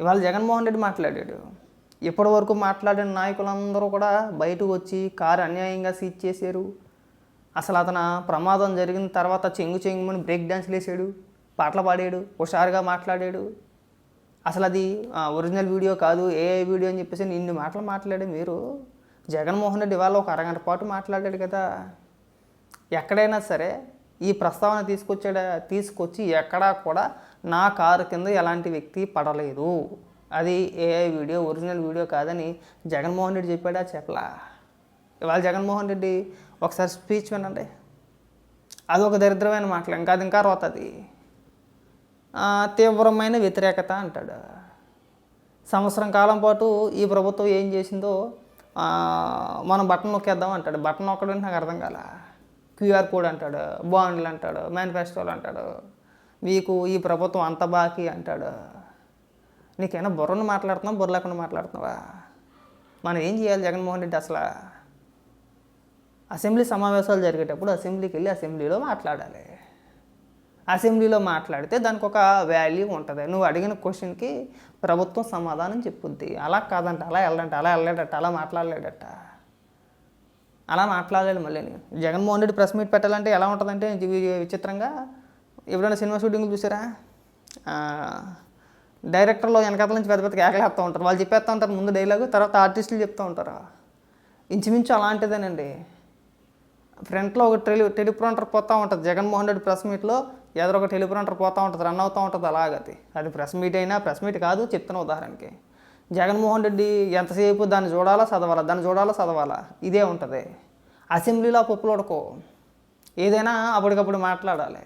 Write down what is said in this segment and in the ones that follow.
ఇవాళ జగన్మోహన్ రెడ్డి మాట్లాడాడు. ఇప్పటి వరకు మాట్లాడిన నాయకులందరూ కూడా బయటకు వచ్చి కారు అన్యాయంగా సీజ్ చేశారు. అసలు అతను ప్రమాదం జరిగిన తర్వాత చెంగు చెంగుమని బ్రేక్ డ్యాన్స్లు వేసాడు పాటలు పాడాడు హుషారుగా మాట్లాడాడు. అసలు అది ఆ, ఒరిజినల్ వీడియో కాదు ఏఐ వీడియో అని చెప్పేసి ఇన్ని మాటలు మాట్లాడే మీరు. జగన్మోహన్ రెడ్డి ఇవాళ ఒక అరగంట పాటు మాట్లాడాడు కదా. ఎక్కడైనా సరే ఈ ప్రస్తావన తీసుకొచ్చాడ తీసుకొచ్చి ఎక్కడా కూడా నా కారు కింద ఎలాంటి వ్యక్తి పడలేదు. అది ఏఐ వీడియో ఒరిజినల్ వీడియో కాదని జగన్మోహన్ రెడ్డి చెప్పాడా? చెప్పలా. ఇవాళ జగన్మోహన్ రెడ్డి ఒకసారి స్పీచ్ వినండి. అది ఒక దరిద్రమైన మాటలు. ఇంకా అది ఇంకా రోతది. తీవ్రమైన వ్యతిరేకత అంటాడు. సంవత్సరం కాలం పాటు ఈ ప్రభుత్వం ఏం చేసిందో మనం బటన్ నొక్కేద్దాం అంటాడు. బటన్ నొక్కడం నాకు అర్థం కాల. క్యూఆర్ కోడ్ అంటాడు బాండ్లు అంటాడు మేనిఫెస్టోలు అంటాడు. మీకు ఈ ప్రభుత్వం అంత బాకీ అంటాడు. నీకైనా బుర్రను మాట్లాడుతున్నావు బుర్ర లేకుండా మాట్లాడుతున్నావా? మనం ఏం చేయాలి జగన్మోహన్ రెడ్డి అసలు? అసెంబ్లీ సమావేశాలు జరిగేటప్పుడు అసెంబ్లీకి వెళ్ళి అసెంబ్లీలో మాట్లాడాలి. అసెంబ్లీలో మాట్లాడితే దానికి ఒక వాల్యూ ఉంటుంది. నువ్వు అడిగిన క్వశ్చన్కి ప్రభుత్వం సమాధానం చెప్పుద్ది. అలా కాదంట అలా వెళ్ళంట అలా వెళ్ళాడట అలా మాట్లాడలేడట. అలా మాట్లాడలేడు మళ్ళీ నేను. జగన్మోహన్ రెడ్డి ప్రెస్ మీట్ పెట్టాలంటే ఎలా ఉంటుందంటే విచిత్రంగా ఎప్పుడైనా సినిమా షూటింగ్లు చూసారా? డైరెక్టర్లో వెనకాల నుంచి పెద్ద పెద్ద కేకలేస్తూ ఉంటారు. వాళ్ళు చెప్పేస్తూ ఉంటారు ముందు డైలాగు తర్వాత ఆర్టిస్టులు చెప్తూ ఉంటారు. ఇంచుమించు అలాంటిదేనండి. ఫ్రంట్లో ఒక టెలి టెలిప్రాంటర్ పోతూ ఉంటుంది. జగన్మోహన్ రెడ్డి ప్రెస్ మీట్లో ఏదో ఒక టెలిప్రాంటర్ పోతూ ఉంటుంది రన్ అవుతూ ఉంటుంది అలాగది అది. ప్రెస్ మీట్ అయినా ప్రెస్ మీట్ కాదు చెప్తున్న ఉదాహరణకి. జగన్మోహన్ రెడ్డి ఎంతసేపు దాన్ని చూడాలా చదవాలా? దాన్ని చూడాలా చదవాలా? ఇదే ఉంటుంది. అసెంబ్లీలో పప్పులు ఉడకో ఏదైనా అప్పటికప్పుడు మాట్లాడాలి.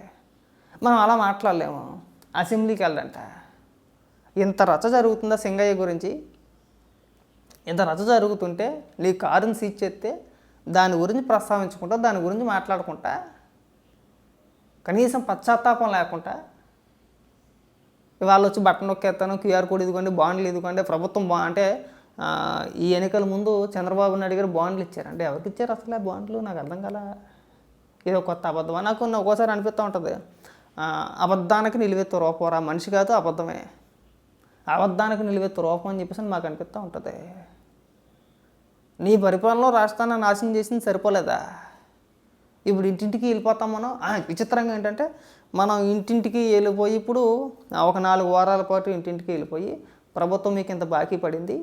మనం అలా మాట్లాడలేము. అసెంబ్లీకి వెళ్ళంట ఇంత రచ్చ జరుగుతుందా సింగయ్య గురించి? ఇంత రచ్చ జరుగుతుంటే నీ కారుని సీజ్ చేస్తే దాని గురించి ప్రస్తావించుకుంటా దాని గురించి మాట్లాడుకుంటా? కనీసం పశ్చాత్తాపం లేకుండా ఇవాళ వచ్చి బట్టన్ నొక్కేస్తాను క్యూఆర్ కోడ్ ఇదిగోండి బాండ్లు ఇదిగోండి ప్రభుత్వం బా అంటే ఈ ఎన్నికల ముందు చంద్రబాబు నాయుడు గారు బాండ్లు ఇచ్చారు. అంటే ఎవరికి ఇచ్చారు అసలు బాండ్లు? నాకు అర్థం కదా ఏదో కొత్త అబద్ధమా? నాకు ఒక్కోసారి అనిపిస్తూ ఉంటుంది. అబద్ధానికి నిలువెత్తు రూపం మనిషి కాదు అబద్ధమే. అబద్ధానికి నిలువెత్తు రూపం అని చెప్పేసి మాకు అనిపిస్తూ ఉంటుంది. నీ పరిపాలనలో రాష్ట్రాన్ని నాశనం చేసింది సరిపోలేదా? ఇప్పుడు ఇంటింటికి వెళ్ళిపోతాం మనం. విచిత్రంగా ఏంటంటే మనం ఇంటింటికి వెళ్ళిపోయి ఇప్పుడు ఒక నాలుగు వారాల పాటు ఇంటింటికి వెళ్ళిపోయి ప్రభుత్వం మీకు ఇంత బాకీ పడింది?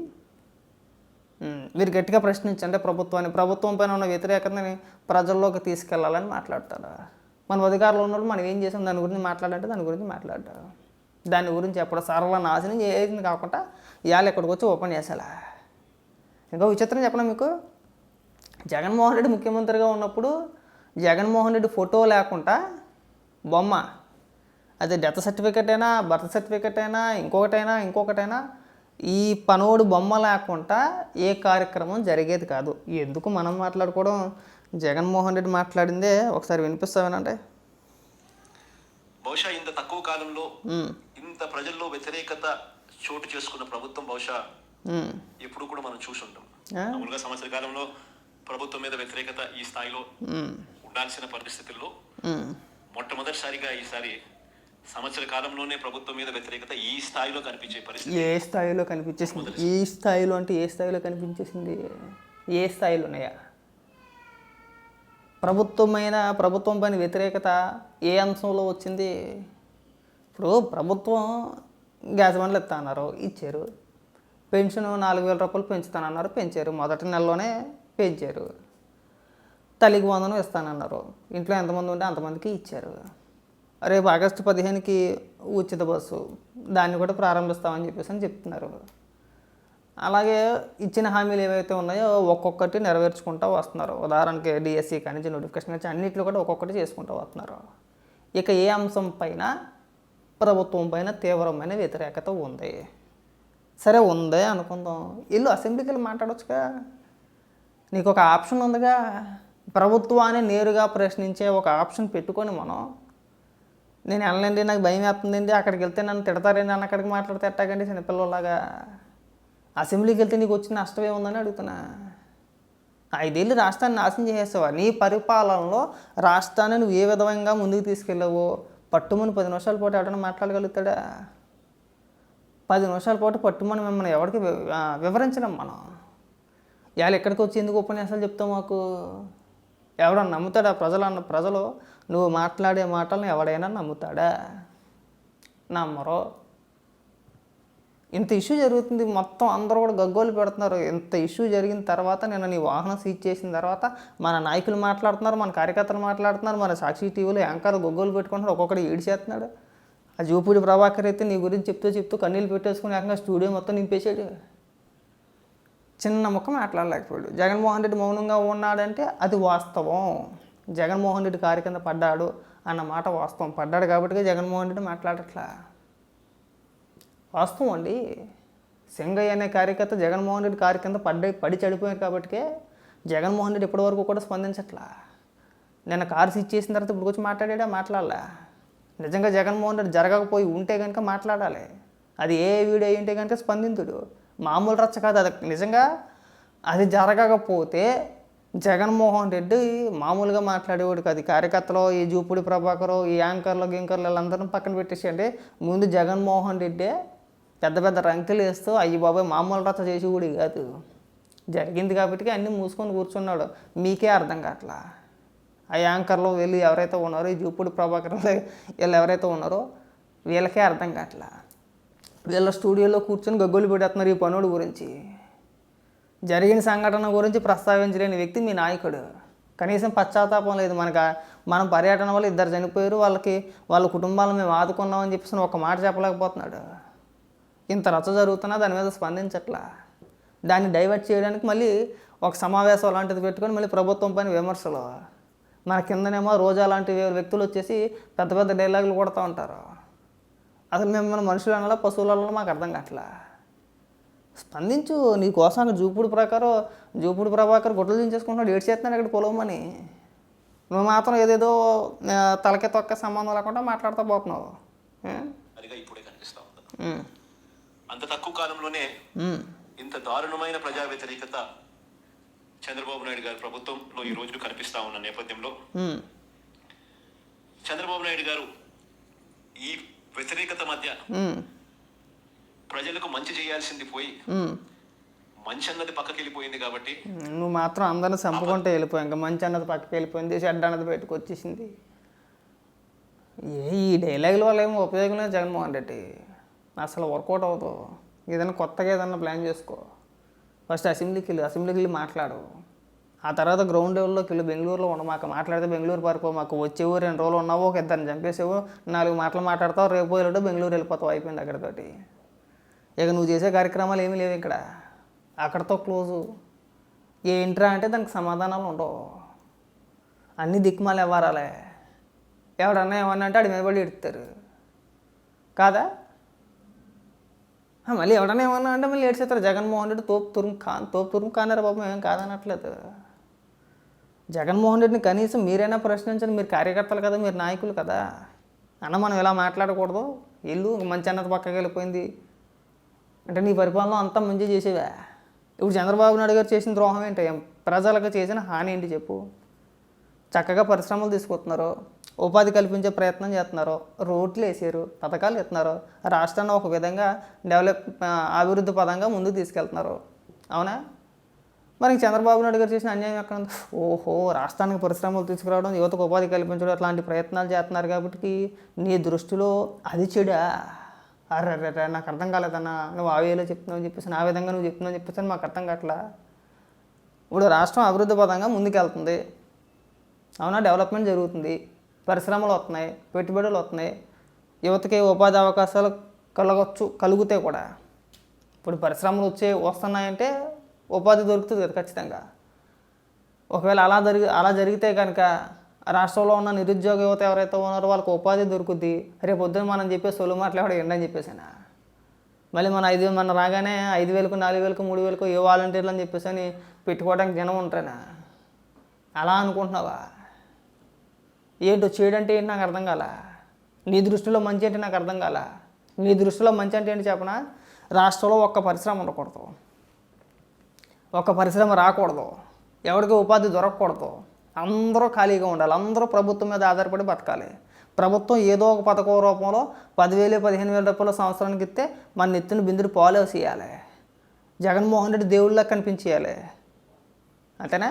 మీరు గట్టిగా ప్రశ్నించండి ప్రభుత్వాన్ని. ప్రభుత్వం పైన ఉన్న వ్యతిరేకతని ప్రజల్లోకి తీసుకెళ్ళాలని మాట్లాడతారు? మన అధికారంలో ఉన్నప్పుడు మనం ఏం చేసాం? దాని గురించి మాట్లాడంటే దాని గురించి మాట్లాడతారు దాని గురించి ఎప్పుడు సరళ నాశనం చేసింది కాకుండా ఇవాళ ఇక్కడికి వచ్చి ఓపెన్ చేసేలా ఇంకో విచిత్రం చెప్పడం మీకు? జగన్మోహన్ రెడ్డి ముఖ్యమంత్రిగా ఉన్నప్పుడు జగన్మోహన్ రెడ్డి ఫోటో లేకుండా బొమ్మ అది డెత్ సర్టిఫికెట్ అయినా బర్త్ సర్టిఫికెట్ అయినా ఇంకొకటైనా ఇంకొకటైనా ఈ పనోడు బొమ్మ లేకుండా ఏ కార్యక్రమం జరిగేది కాదు. ఎందుకు మనం మాట్లాడుకోవడం? జగన్మోహన్ రెడ్డి మాట్లాడిందే ఒకసారి వినిపిస్తావేనంటే? బహుశా ఇంత తక్కువ కాలంలో ఇంత ప్రజల్లో వ్యతిరేకత చోటు చేసుకున్న ప్రభుత్వం బహుశా ఎప్పుడు కూడా మనం చూసుంటాం ఆ? మామూలుగా సంవత్సర కాలంలో ప్రభుత్వం మీద వ్యతిరేకత ఈ స్థాయిలో ఉండాల్సిన పరిస్థితుల్లో మొట్టమొదటిసారిగా ఈసారి సంవత్సర కాలంలోనే ప్రభుత్వం మీద వ్యతిరేకత ఈ స్థాయిలో కనిపించే పరిస్థితి. ఏ స్థాయిలో కనిపించేసింది? ఈ స్థాయిలో అంటే ఏ స్థాయిలో కనిపించేసింది? ఏ స్థాయిలో ఉన్నాయా? ప్రభుత్వమైన ప్రభుత్వం పైన వ్యతిరేకత ఏ అంశంలో వచ్చింది? ఇప్పుడు ప్రభుత్వం గ్యాస్ బండ్లు ఇస్తానన్నారు ఇచ్చారు. పెన్షన్ నాలుగు వేల రూపాయలు పెంచుతానన్నారు పెంచారు. మొదటి నెలలోనే పెంచారు. తల్లికి వందనం ఇస్తానన్నారు. ఇంట్లో ఎంతమంది ఉంటే అంతమందికి ఇచ్చారు. రేపు ఆగస్టు పదిహేనుకి ఉచిత బస్సు దాన్ని కూడా ప్రారంభిస్తామని చెప్పేసి అని చెప్తున్నారు. అలాగే ఇచ్చిన హామీలు ఏవైతే ఉన్నాయో ఒక్కొక్కటి నెరవేర్చుకుంటూ వస్తున్నారు. ఉదాహరణకి డిఎస్సి కానీ నోటిఫికేషన్ కానీ అన్నింటిలో కూడా ఒక్కొక్కటి చేసుకుంటూ వస్తున్నారు. ఇక ఏ అంశం పైన ప్రభుత్వం పైన తీవ్రమైన వ్యతిరేకత ఉంది? సరే ఉందే అనుకుందాం. ఇల్లు అసెంబ్లీకి వెళ్ళి మాట్లాడొచ్చుగా. నీకు ఒక ఆప్షన్ ఉందిగా. ప్రభుత్వాన్ని నేరుగా ప్రశ్నించే ఒక ఆప్షన్ పెట్టుకొని మనం నేను వెళ్ళండి నాకు భయం వేస్తుందండి. అక్కడికి వెళ్తే నన్ను తిడతారండి నన్ను అక్కడికి మాట్లాడితే ఎట్టాగండి చిన్నపిల్లలాగా? అసెంబ్లీకి వెళ్తే నీకు వచ్చిన నష్టం ఏముందని అడుగుతున్నా. ఐదేళ్ళు రాష్ట్రాన్ని నాశనం చేసేసావా. నీ పరిపాలనలో రాష్ట్రాన్ని నువ్వు ఏ విధంగా ముందుకు తీసుకెళ్ళావో? పట్టుమని పది నిమిషాల పాటు ఎవడన్నా మాట్లాడగలుగుతాడా? పది నిమిషాల పాటు పట్టుమని మిమ్మల్ని ఎవరికి వి- మనం. ఇవాళ ఎక్కడికి వచ్చి ఎందుకు ఉపన్యాసాలు చెప్తాం మాకు? ఎవడన్నా నమ్ముతాడా ప్రజలు అన్న ప్రజలు నువ్వు మాట్లాడే మాటలను ఎవడైనా నమ్ముతాడా? నమ్మరు. ఇంత ఇష్యూ జరుగుతుంది మొత్తం అందరూ కూడా గగ్గోలు పెడుతున్నారు. ఇంత ఇష్యూ జరిగిన తర్వాత నేను నీ వాహనం సీజ్ చేసిన తర్వాత మన నాయకులు మాట్లాడుతున్నారు మన కార్యకర్తలు మాట్లాడుతున్నారు మన సాక్షి టీవీలో యాంకర్లు గొగ్గోలు పెట్టుకుంటున్నారు ఒక్కొక్కటి ఏడిచేస్తున్నాడు. ఆ జూపూడి ప్రభాకర్ అయితే నీ గురించి చెప్తూ చెప్తూ కన్నీళ్ళు పెట్టేసుకుని ఏకంగా స్టూడియో మొత్తం నింపేసాడు చిన్న ముఖం మాట్లాడలేకపోయాడు. జగన్మోహన్ రెడ్డి మౌనంగా ఉన్నాడంటే అది వాస్తవం. జగన్మోహన్ రెడ్డి కారు కింద పడ్డాడు అన్న మాట వాస్తవం. పడ్డాడు కాబట్టి జగన్మోహన్ రెడ్డి మాట్లాడట్లా? వాస్తవం అండి. సింగయ్య అనే కార్యకర్త జగన్మోహన్ రెడ్డి కారు కింద పడ్డ పడి చడిపోయారు కాబట్టికే జగన్మోహన్ రెడ్డి ఇప్పటివరకు కూడా స్పందించట్లా? నిన్న కారు సీజ్ చేసిన తర్వాత ఇప్పుడు వచ్చి మాట్లాడాడా? మాట్లాడాలా? నిజంగా జగన్మోహన్ రెడ్డి జరగకపోయి ఉంటే కనుక మాట్లాడాలి. అది ఏ వీడియో అయింటే కనుక స్పందింతుడు. మామూలు రచ్చ కాదు అది. నిజంగా అది జరగకపోతే జగన్మోహన్ రెడ్డి మామూలుగా మాట్లాడేవాడు కాదు. కార్యకర్తలు ఈ జూపుడి ప్రభాకరు ఈ యాంకర్లు గింకర్లు వీళ్ళందరినీ పక్కన పెట్టేసేయండి. ముందు జగన్మోహన్ రెడ్డే పెద్ద పెద్ద రంకెలు వేస్తూ అయ్యి బాబాయ్ మామూలు రచ్చ చేసేవాడు కాదు. జరిగింది కాబట్టి అన్నీ మూసుకొని కూర్చున్నాడు. మీకే అర్థం కావట్లా? ఆ యాంకర్లో వీళ్ళు ఎవరైతే ఉన్నారో ఈ జూపుడు ప్రభాకర్ వీళ్ళు ఎవరైతే ఉన్నారో వీళ్ళకే అర్థం కావట్లా? వీళ్ళ స్టూడియోలో కూర్చొని గగ్గోలు పెడుతున్నారు ఈ పనుడు గురించి. జరిగిన సంఘటన గురించి ప్రస్తావించలేని వ్యక్తి మీ నాయకుడు. కనీసం పశ్చాత్తాపం లేదు. మనకు మనం పర్యటన వల్ల ఇద్దరు చనిపోయారు. వాళ్ళకి వాళ్ళ కుటుంబాలను మేము ఆదుకున్నామని చెప్పేసి ఒక మాట చెప్పలేకపోతున్నాడు. ఇంత రచ్చ జరుగుతున్నా దాని మీద స్పందించట్లా? దాన్ని డైవర్ట్ చేయడానికి మళ్ళీ ఒక సమావేశం లాంటిది పెట్టుకొని మళ్ళీ ప్రభుత్వం పైన విమర్శలు. మన కిందనేమో రోజా లాంటి వ్యక్తులు వచ్చేసి పెద్ద పెద్ద డైలాగులు కొడుతూ ఉంటారు. అసలు మేము మన మనుషులు అనాలా పశువుల మాకు అర్థం కావట్లా? స్పందించు నీ కోసం అక్కడ జూపుడు ప్రకారం జూపుడు ప్రభాకర్ గుడ్డలు దించేసుకుంటున్నాడు ఏడు చేస్తున్నాడు అక్కడ పొలవమని. నువ్వు మాత్రం ఏదేదో తలకే తొక్క సంబంధం లేకుండా మాట్లాడుతూ పోతున్నావు అంత తక్కువ కాలంలోనే ఇంత దారుణమైన ప్రజా వ్యతిరేకత చంద్రబాబు నాయుడు గారి ప్రభుత్వంలో ఈ రోజు కనిపిస్తా ఉన్న నేపథ్యంలో చంద్రబాబు నాయుడు గారు ఈ వ్యతిరేకత మధ్య ప్రజలకు మంచి చేయాల్సింది పోయి. మంచి అన్నది పక్కకి వెళ్ళిపోయింది కాబట్టి నువ్వు మాత్రం అందరిని చంపుకుంటే వెళ్ళిపోయావు ఇంకా మంచి అన్నది పక్కకి వెళ్ళిపోయింది చెడ్డ అన్నది బయటకు వచ్చేసింది. ఏ ఈ డైలాగుల వల్ల ఏమో ఉపయోగం లేదు జగన్మోహన్ రెడ్డి. అసలు వర్కౌట్ అవ్వదు. ఏదైనా కొత్తగా ఏదైనా ప్లాన్ చేసుకో. ఫస్ట్ అసెంబ్లీకి వెళ్ళి అసెంబ్లీకి వెళ్ళి మాట్లాడు. ఆ తర్వాత గ్రౌండ్ లెవెల్లోకి వెళ్ళి బెంగళూరులో ఉండ. మాకు మాట్లాడితే బెంగళూరు పారిపో మాకు వచ్చేవు రెండు రోజులు ఉన్నావు ఒక ఇద్దరిని చంపేసావు నాలుగు మాటలు మాట్లాడతావు రేపు వెళ్ళడం బెంగళూరు వెళ్ళిపోతావు అయిపోయింది అక్కడితోటి. ఇక నువ్వు చేసే కార్యక్రమాలు ఏమీ లేవు ఇక్కడ. అక్కడతో క్లోజు. ఏంట్రా అంటే దానికి సమాధానాలు ఉండవు. అన్ని దిక్కుమాలు ఇవ్వారాలే ఎవడన్నా ఏమన్నా అంటే ఆడి మీద పడి ఎడుతారు కాదా? మళ్ళీ ఎవడన్నా ఏమన్నా అంటే మళ్ళీ ఏడ్చేస్తారు. జగన్మోహన్ రెడ్డి తోపు తురుము ఖాన్ తోపు తురుము ఖానరా బాబు ఏం కాదనట్లేదు. జగన్మోహన్ రెడ్డిని కనీసం మీరైనా ప్రశ్నించండి. మీరు కార్యకర్తలు కదా మీరు నాయకులు కదా. అన్న మనం ఇలా మాట్లాడకూడదు. ఇల్లు మంచి అన్నది పక్కకి వెళ్ళిపోయింది. అంటే నీ పరిపాలన అంతా మంచి చేసేవా? ఇప్పుడు చంద్రబాబు నాయుడు గారు చేసిన ద్రోహం ఏంటి ప్రజలకు చేసిన హాని ఏంటి చెప్పు. చక్కగా పరిశ్రమలు తీసుకొస్తున్నారు. ఉపాధి కల్పించే ప్రయత్నం చేస్తున్నారు. రోడ్లు వేసారు పథకాలు ఇస్తున్నారు. రాష్ట్రాన్ని ఒక విధంగా డెవలప్ అభివృద్ధి పదంగా ముందుకు తీసుకెళ్తున్నారు. అవునా? మరి చంద్రబాబు నాయుడు గారు చేసిన అన్యాయం ఎక్కడ ఓహో రాష్ట్రానికి పరిశ్రమలు తీసుకురావడం యువతకు ఉపాధి కల్పించడం అట్లాంటి ప్రయత్నాలు చేస్తున్నారు కాబట్టి నీ దృష్టిలో అది చెడా. అరే అరే నాకు అర్థం కాలేదన్నా. నువ్వు ఆ వేలో చెప్తున్నావు అని చెప్పేసి నా విధంగా నువ్వు చెప్తున్నావు అని చెప్పేసి మాకు అర్థం కావట్లా? ఇప్పుడు రాష్ట్రం అభివృద్ధి పదంగా ముందుకెళ్తుంది. అవునా? డెవలప్మెంట్ జరుగుతుంది. పరిశ్రమలు వస్తున్నాయి. పెట్టుబడులు వస్తున్నాయి. యువతకి ఉపాధి అవకాశాలు కలగచ్చు కలుగుతాయి కూడా. ఇప్పుడు పరిశ్రమలు వచ్చే వస్తున్నాయంటే ఉపాధి దొరుకుతుంది కదా ఖచ్చితంగా. ఒకవేళ అలా జరిగి అలా జరిగితే కనుక రాష్ట్రంలో ఉన్న నిరుద్యోగ యువత ఎవరైతే ఉన్నారో వాళ్ళకి ఉపాధి దొరుకుద్ది. రేపు పొద్దున మనం చెప్పే సొలు మాట్లాడే ఎండని చెప్పేసాను? మళ్ళీ మన ఐదు మన రాగానే ఐదు వేలకు నాలుగు వేలకు మూడు వేలకు ఏ వాలంటీర్లు అని చెప్పేసి అని పెట్టుకోవడానికి జనం ఉంటారా అలా అనుకుంటున్నావా? ఏంటో చేయడంటే ఏంటి నాకు అర్థం కాల? నీ దృష్టిలో మంచి అంటే నాకు అర్థం కాల? నీ దృష్టిలో మంచి అంటే ఏంటి చెప్పనా? రాష్ట్రంలో ఒక్క పరిశ్రమ ఉండకూడదు. ఒక్క పరిశ్రమ రాకూడదు. ఎవరికి ఉపాధి దొరకకూడదు. అందరూ ఖాళీగా ఉండాలి. అందరూ ప్రభుత్వం మీద ఆధారపడి బతకాలి. ప్రభుత్వం ఏదో ఒక పథకం రూపంలో పదివేలు పదిహేను వేల రూపాయల సంవత్సరానికి ఇస్తే మన నెత్తిన బిందుడు పాలు చేయాలి జగన్మోహన్ రెడ్డి దేవుళ్ళ కనిపించేయాలి. అంతేనా?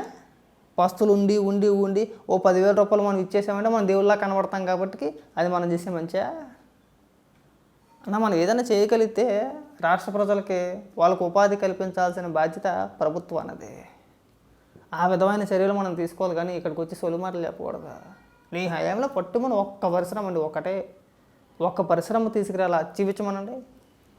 వస్తువులు ఉండి ఉండి ఉండి ఓ పదివేల రూపాయలు మనం ఇచ్చేసామంటే మనం దేవుళ్ళ కనబడతాం కాబట్టి అది మనం చేసే మంచిగా అన్న మనం ఏదైనా చేయగలిగితే రాష్ట్ర ప్రజలకి వాళ్ళకు ఉపాధి కల్పించాల్సిన బాధ్యత ప్రభుత్వం అన్నది. ఆ విధమైన చర్యలు మనం తీసుకోవాలి కానీ ఇక్కడికి వచ్చి సొలుమాటలు చెప్పకూడదు. నీ హయాంలో పట్టుమని ఒక్క పరిశ్రమ అండి ఒకటే. ఒక్క పరిశ్రమ తీసుకురాలా చూపించమనండి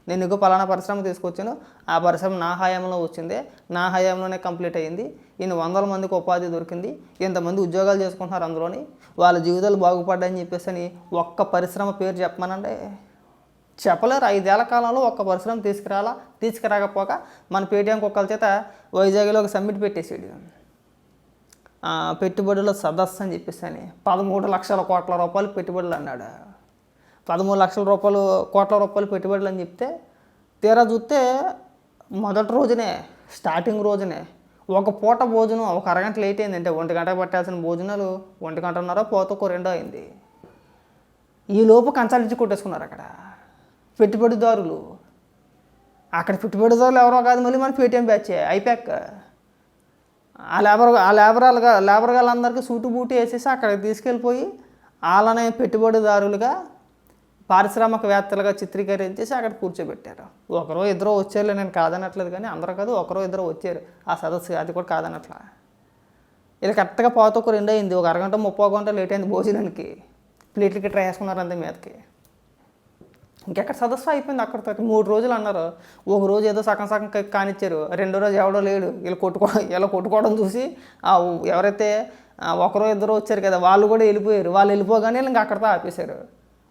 నేను ఇంకో పలానా పరిశ్రమ తీసుకొచ్చాను ఆ పరిశ్రమ నా హయాంలో వచ్చింది నా హయాంలోనే కంప్లీట్ అయ్యింది ఇన్ని వందల మందికి ఉపాధి దొరికింది ఇంతమంది ఉద్యోగాలు చేసుకుంటున్నారు అందులోని. వాళ్ళ జీవితాలు బాగుపడ్డాయని చెప్పేసి అని ఒక్క పరిశ్రమ పేరు చెప్పమనండి. చెప్పలేరు ఐదేళ్ళ కాలంలో ఒక్క పరిశ్రమ తీసుకురాలా తీసుకురాకపోక మన పేటీఎం కుక్కల చేత వైజాగ్లో ఒక సమ్మిట్ పెట్టేసాడు పెట్టుబడుల సదస్సు అని చెప్పేసి అని పదమూడు లక్షల కోట్ల రూపాయలు పెట్టుబడులు అన్నాడు. పదమూడు లక్షల రూపాయలు కోట్ల రూపాయలు పెట్టుబడులు అని చెప్తే తీరా చూస్తే మొదటి రోజునే స్టార్టింగ్ రోజునే ఒక పూట భోజనం ఒక అరగంట లేట్ అయిందంటే ఒంటి గంట పట్టాల్సిన భోజనాలు ఒంటి గంటన్నర పోతకు రెండో అయింది. ఈ లోపు కంచాలు కొట్టేసుకున్నారు అక్కడ. పెట్టుబడిదారులు. అక్కడ పెట్టుబడిదారులు ఎవరో కాదు మళ్ళీ మన పేటీఎం బ్యాచ్ అయిపోయాక ఆ లేబర్ ఆ లేబర్ వాళ్ళగా లేబర్ వాళ్ళందరికీ సూటు బూటు వేసేసి అక్కడికి తీసుకెళ్ళిపోయి వాళ్ళనే పెట్టుబడిదారులుగా పారిశ్రామికవేత్తలుగా చిత్రీకరించేసి అక్కడ కూర్చోబెట్టారు. ఒకరో ఇద్దరు వచ్చారులే నేను కాదనట్లేదు కానీ అందరూ కాదు ఒకరో ఇద్దరు వచ్చారు. ఆ సదస్సు అది కూడా కాదనట్లా. ఇలా కరెక్ట్గా పోతే ఒక రెండు అయింది ఒక అరగంట ముప్పై గంట లేట్ అయింది భోజనానికి. ప్లేట్లకి ట్రై వేసుకున్నారు అంతే మీదకి. ఇంకెక్కడ సదస్సు అయిపోయింది అక్కడితో మూడు రోజులు అన్నారు. ఒక రోజు ఏదో సగం సగం కానిచ్చారు. రెండో రోజు ఎవడో లేడు. వీళ్ళు కొట్టుకో ఇలా కొట్టుకోవడం చూసి ఎవరైతే ఒకరో ఇద్దరు వచ్చారు కదా వాళ్ళు కూడా వెళ్ళిపోయారు. వాళ్ళు వెళ్ళిపోగానే ఇంకా అక్కడితో ఆపేశారు.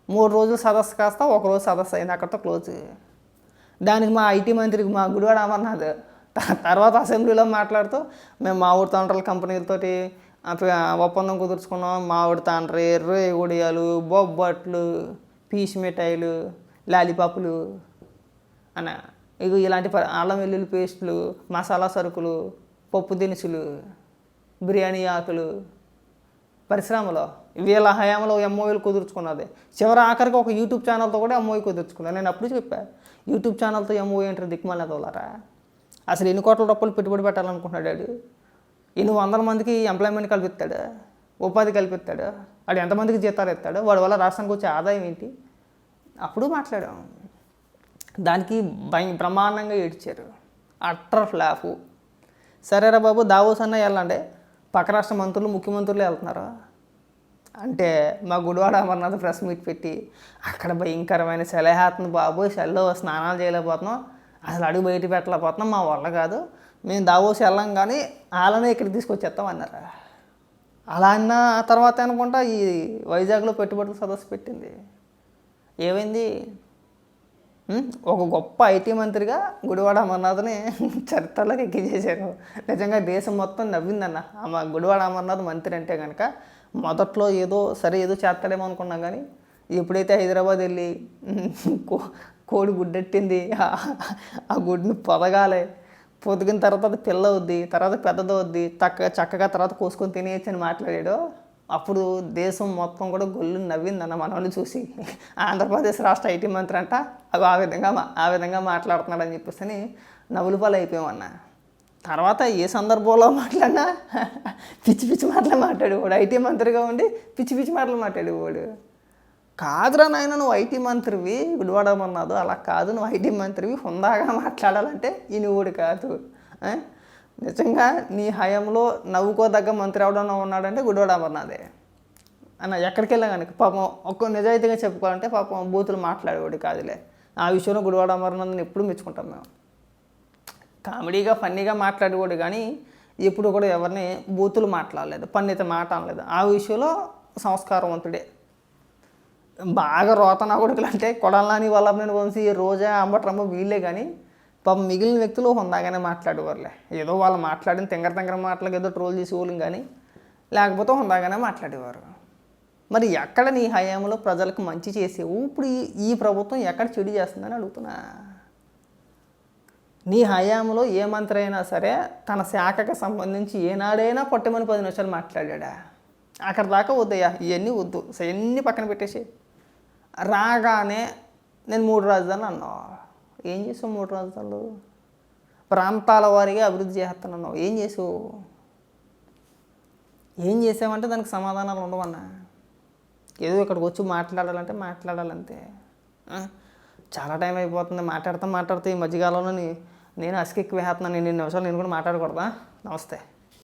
మూడు రోజులు సదస్సు కాస్త ఒక రోజు సదస్సు అయింది అక్కడితో క్లోజ్. దానికి మా ఐటీ మంత్రికి మా గుడివాడ అమర్నాథ్ త- తర్వాత అసెంబ్లీలో మాట్లాడుతూ మేము మా ఊరి తండ్రుల కంపెనీలతోటి ఒప్పందం కుదుర్చుకున్నాం. మా ఊరి తండ్రి రేగుడియాలు బొబ్బట్లు పీచు మిఠాయిలు లాలీపాపులు అన్న ఇగో ఇలాంటి ప- అల్లం వెల్లుల్లి పేస్టులు మసాలా సరుకులు పప్పు దినుసులు బిర్యానీ ఆకులు పరిశ్రమలో వీళ్ళ హయాంలో ఎంఓఏలు కుదుర్చుకున్నది. చివరి ఆఖరికి ఒక యూట్యూబ్ ఛానల్తో కూడా ఎంఓఏ కుదుర్చుకున్నాను నేను అప్పుడు చెప్పా యూట్యూబ్ ఛానల్తో ఎంఓఏ ఏంటారు దిక్కుమాల తోలారా అసలు ఎన్ని కోట్ల రూపాయలు పెట్టుబడి పెట్టాలనుకుంటున్నాడు ఎన్ని వందల మందికి ఎంప్లాయ్మెంట్ కల్పిస్తాడు? ఉపాధి కల్పిస్తాడు. వాడు ఎంతమందికి జీతాలు ఇస్తాడు? వాడి వల్ల రాష్ట్రానికి వచ్చే ఆదాయం ఏంటి? అప్పుడు మాట్లాడాం. దానికి భయ బ్రహ్మాండంగా ఏడ్చారు. Utter flop. సరేరా బాబు దావోస్ అన్న వెళ్ళండి. పక్క రాష్ట్ర మంత్రులు ముఖ్యమంత్రులు వెళ్తున్నారు? అంటే మా గుడివాడ అమర్నాథ్ ప్రెస్ మీట్ పెట్టి అక్కడ భయంకరమైన సెలహాత్మ బాబు సెల్లో స్నానాలు చేయలేకపోతున్నాం. అసలు అడుగు బయట పెట్టలేకపోతున్నాం మా వల్ల కాదు. మేము దావోస్ వెళ్ళాం కానీ వాళ్ళనే ఇక్కడికి తీసుకొచ్చేస్తాం అన్నారు? అలా అన్న తర్వాత అనుకుంటా ఈ వైజాగ్లో పెట్టుబడుల సదస్సు పెట్టింది. ఏమైంది? ఒక గొప్ప ఐటీ మంత్రిగా గుడివాడ అమర్నాథ్ని చరిత్రలోకి ఎక్కించేశారు నిజంగా దేశం మొత్తం నవ్విందన్న. ఆమె గుడివాడ అమర్నాథ్ మంత్రి అంటే కనుక మొదట్లో ఏదో సరే ఏదో చేస్తాడేమో అనుకున్నాం కానీ ఎప్పుడైతే హైదరాబాద్ వెళ్ళి కో కోడి గుడ్డెట్టింది ఆ- గుడ్ని పొదగాలి పొదిగిన తర్వాత అది పిల్ల అవుద్ది తర్వాత పెద్దదవుద్ది చక్కగా చక్కగా తర్వాత కోసుకొని తినేయచ్చు అని మాట్లాడాడు. అప్పుడు దేశం మొత్తం కూడా గొల్లు నవ్విందన్న మనవాళ్ళు చూసి. ఆంధ్రప్రదేశ్ రాష్ట్ర ఐటీ మంత్రి అంట అవి ఆ విధంగా మా- ఆ విధంగా మాట్లాడుతున్నాడు అని చెప్పేసి అని నవ్వులు పాలు అయిపోయామన్న. తర్వాత ఏ సందర్భంలో మాట్లాడినా పిచ్చి పిచ్చి మాటలు మాట్లాడేవాడు. ఐటీ మంత్రిగా ఉండి పిచ్చి పిచ్చి మాటలు మాట్లాడేవాడు. కాదురా నాయన నువ్వు ఐటీ మంత్రివి విడివడమన్నాదు అలా కాదు నువ్వు ఐటీ మంత్రివి హుందాగా మాట్లాడాలంటే ఈ నువ్వుడు కాదు నిజంగా నీ హయాంలో నవ్వుకోదగ్గ మంత్రి ఎవడన్నా ఉన్నాడంటే గుడివాడ అమర్నాథే అన్న ఎక్కడికి వెళ్ళా కనుక పాపం ఒక్క నిజాయితీగా చెప్పుకోవాలంటే పాపం బూతులు మాట్లాడేవాడు కాదులే. ఆ విషయంలో గుడివాడ అమర్నాథ్ని ఎప్పుడు మెచ్చుకుంటాం మేము. కామెడీగా ఫన్నీగా మాట్లాడేవాడు కానీ ఎప్పుడు కూడా ఎవరిని బూతులు మాట్లాడలేదు పన్నిత మాట అనలేదు. ఆ విషయంలో సంస్కారవంతుడే. బాగా రోతనా కొడుకులు. అంటే కొడలాని వల్లభనేని వంశీ రోజా అంబట్రమ్మ వీళ్ళే కానీ పాపం మిగిలిన వ్యక్తులు హుందాగానే మాట్లాడేవారులే. ఏదో వాళ్ళు మాట్లాడిన తింగర తింగర మాటలకు ఏదో ట్రోల్ చేసేవాళ్ళం కానీ లేకపోతే హుందాగానే మాట్లాడేవారు. మరి ఎక్కడ నీ హయాంలో ప్రజలకు మంచి చేసేవు? ఇప్పుడు ఈ- ఈ ప్రభుత్వం ఎక్కడ చెడు చేస్తుందని అడుగుతున్నా. నీ హయాంలో ఏ మంత్రి అయినా సరే తన శాఖకు సంబంధించి ఏనాడైనా పొట్టమని పది నిమిషాలు మాట్లాడా అక్కడ దాకా వద్దయ్యా ఇవన్నీ వద్దు. సో ఇవన్నీ పక్కన పెట్టేసి రాగానే నేను మూడు రాజధానులు అన్నావు? ఏం చేసావు మూడు రాజధానులు? ప్రాంతాల వారిగా అభివృద్ధి చేస్తానన్నావు ఏం చేసావు? ఏం చేసావంటే దానికి సమాధానాలు ఉండవన్నా ఏదో ఇక్కడికి వచ్చి మాట్లాడాలంటే మాట్లాడాలంతే. చాలా టైం అయిపోతుంది. మాట్లాడుతూ మాట్లాడుతూ ఈ మధ్యకాలంలో నేను అసికెక్కి వేస్తున్నాను. నేను నిమిషాలు నేను కూడా మాట్లాడకూడదా? నమస్తే.